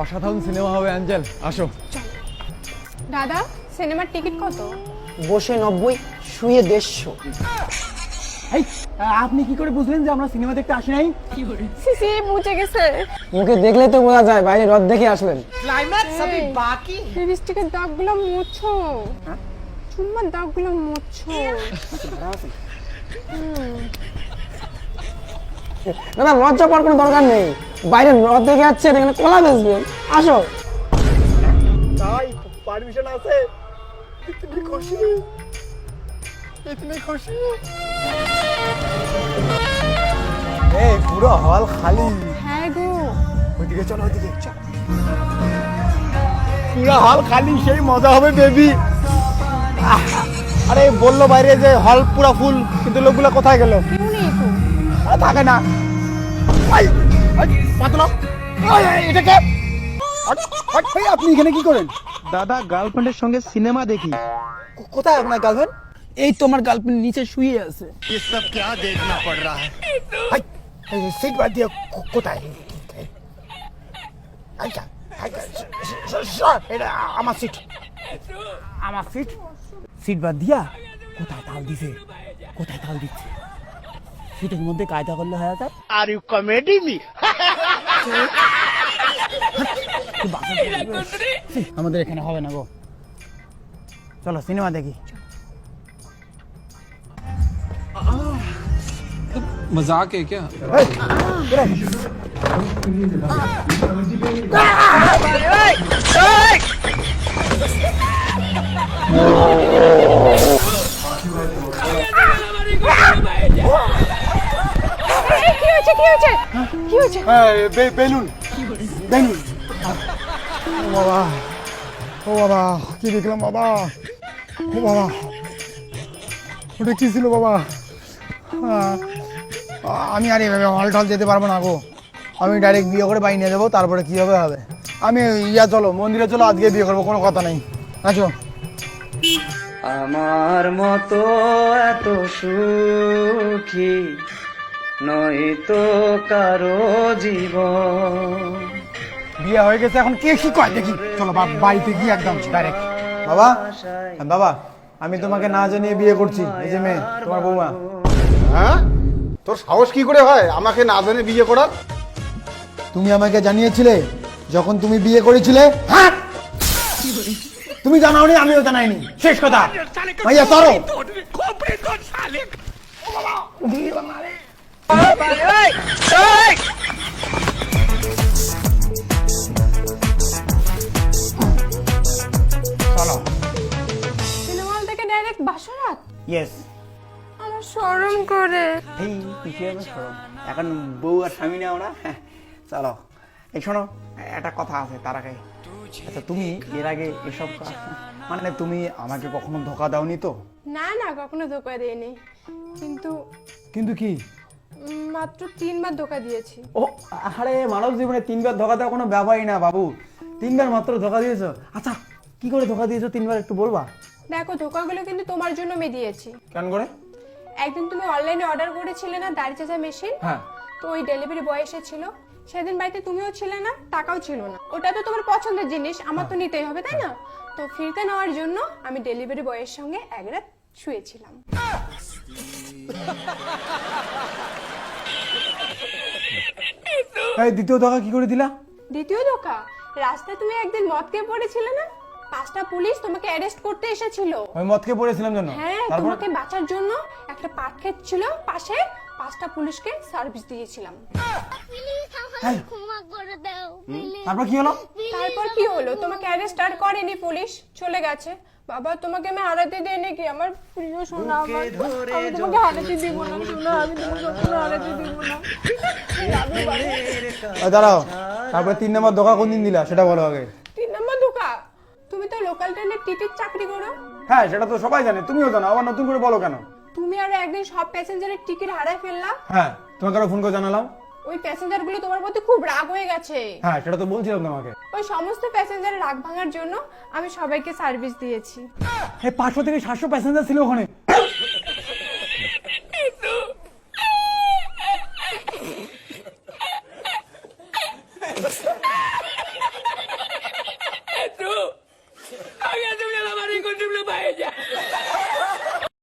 অসাধারণ সিনেমা হবে অ্যাঞ্জেল। আসো। দাদা সিনেমার টিকিট কত? বসে নব্বই শুয়ে দেড়শো। এই আপনি কি করে বুঝলেন যে আমরা সিনেমা দেখতে আসি নাই? সিসি মুছে গেছে। মুখে দেখলে তো বোঝা যায় বাইরে রদ দেখে আসলেন। লিপস্টিকের দাগগুলো মুছো। চুম্মার দাগগুলো মুছো। দাদা লজ্জা পাওয়ার কোনো দরকার নেই। বাইরে রদ দেখে যাচ্ছে এখানে কলা বেচবেন আসো। তাই পারমিশন আছে? ইতনি খুশি? ইতনি খুশি? এই পুরো হল খালি। হ্যাঁ গো। ওইদিকে চলো ওইদিকে চল। পুরো হল খালি সেই মজা হবে বেবি আরে বলল বাইরে যে হল পুরো ফুল কিন্তু লোকগুলো কোথায় গেল? কেউ নেই থাকে না। পাতলা আই, আই, এটা কে আই, আই, ভাই, আপনি এখানে কি করেন দাদা গার্লফ্রেন্ডের সঙ্গে সিনেমা দেখি কো- কোথায় আপনার গার্লফ্রেন্ড এই তোমার গার্লফ্রেন্ড নিচে শুয়ে আছে ये सब क्या देखना पड़ रहा है সিট বাদ দিয়ে কো- কোথায় আচ্ছা আচ্ছা, স- স- স- এটা আমার সিট আমার সিট সিট বাদ দিয়া কোথায় তাল দিছে কোথায় তাল দিচ্ছে সিটের মধ্যে কায়দা করলে হয়ে যায় आर यू कॉमेडी मी আমাদের এখানে হবে না গো চলো সিনেমা দেখি मजाक है क्या কি হয়েছে? কি হয়েছে? বেলুন। বেলুন। ও বাবা ও বাবা কি দেখলাম বাবা? ও বাবা ওটা কি ছিল বাবা? আমি আর এভাবে হল টল যেতে পারব না গো। আমি ডাইরেক্ট বিয়ে করে বাই নিয়ে যাব তারপরে কি হবে হবে? আমি ইয়া চলো মন্দিরে চলো আজকে বিয়ে করব কোনো কথা নেই। আছো? আমার মতো এত সুখী নয়তো কারও জীবন। বিয়ে হয়ে গেছে এখন কে কি কয়? দেখি চলো বা- বাড়িতে গিয়ে একদম ডাইরেক্ট বাবা বাবা আমি তোমাকে না জানিয়ে বিয়ে করছি এই যে মেয়ে তোমার বৌমা। হ্যাঁ? তোর সাহস কি করে হয়? আমাকে না জানে বিয়ে করার? তুমি আমাকে জানিয়েছিলে যখন তুমি বিয়ে করেছিলে হ্যাঁ? তুমি জানাওনি আমিও জানাইনি। শেষ কথা। ভাইয়া তরো চলো। সিনেমা হল থেকে ডাইরেক্ট বাসরাত? ইয়েস আমার শরম করে। এই কিসে হবে সরম এখন বউ আর স্বামী নেও না হ্যাঁ, চলো। এই শোনো একটা কথা আছে তার আগে। আচ্ছা তুমি এর আগে এসব মানে তুমি আমাকে কখনো ধোকা দাওনি তো? না না কখনো ধোকা দিইনি। কিন্তু কিন্তু কি? মাত্র তিনবার ধোকা দিয়েছি। ও আরে মানব জীবনে তিনবার ধোকা দেওয়া কোনো ব্যাপারই না বাবু। তিনবার মাত্র ধোকা দিয়েছ। আচ্ছা কি করে ধোকা দিয়েছ তিনবার একটু বলবা? দেখো ধোকাগুলো কিন্তু তোমার জন্য আমি দিয়েছি। কেন করে? একদিন তুমি অনলাইনে অর্ডার করেছিলে না দাড়ি চাচা মেশিন? হ্যাঁ। তো ওই ডেলিভারি বয় এসেছিল সেদিন বাড়িতে তুমিও ছিলে না টাকাও ছিল না। ওটা তো তোমার পছন্দের জিনিস আমার তো নিতেই হবে তাই না? তো ফিরতে নেওয়ার জন্য আমি ডেলিভারি বয়ের সঙ্গে এক রাত শুয়েছিলাম। এই দ্বিতীয় ধোকা কি করে দিলা? দ্বিতীয় ধোকা? রাস্তায় তুমি একদিন মদ খেয়ে পড়েছিলে না? পাঁচটা পুলিশ তোমাকে অ্যারেস্ট করতে এসেছিল। আমি পড়েছিলাম জন্য হ্যাঁ তারপর? তোমাকে বাঁচার জন্য একটা পাট ক্ষেত ছিল পাশে পাঁচটা পুলিশকে সার্ভিস দিয়েছিলাম। তারপর কি হলো? তোমাকে অ্যারেস্ট আর করেনি পুলিশ চলে গেছে। বাবা তোমাকে আমি হারাতে দেই নাকি? আমার প্রিয় সোনা আমার আমি তোমাকে হারাতে দিব না সোনা আমি তোমাকে কখনো হারাতে দিব না। দাঁড়াও তারপরে তিন নম্বর ধোকা কোন দিন দিলা? সেটা বলো আগে। তিন নম্বর ধোকা তুমি তো লোকাল ট্রেনের টিকিট চাকরি করো। হ্যাঁ সেটা তো সবাই জানে তুমিও জানো আবার নতুন করে বলো কেন? তুমি আর একদিন সব প্যাসেঞ্জারের টিকিট হারাই ফেললা। হ্যাঁ তোমাকে আরও ফোন করে জানালাম। ওই প্যাসেঞ্জারগুলো তোমার প্রতি খুব রাগ হয়ে গেছে। হ্যাঁ সেটা তো বলছিলাম তোমাকে। ওই সমস্ত প্যাসেঞ্জারের রাগ ভাঙার জন্য আমি সবাইকে সার্ভিস দিয়েছি। হ্যাঁ পাঁচশো থেকে সাতশো প্যাসেঞ্জার ছিল ওখানে।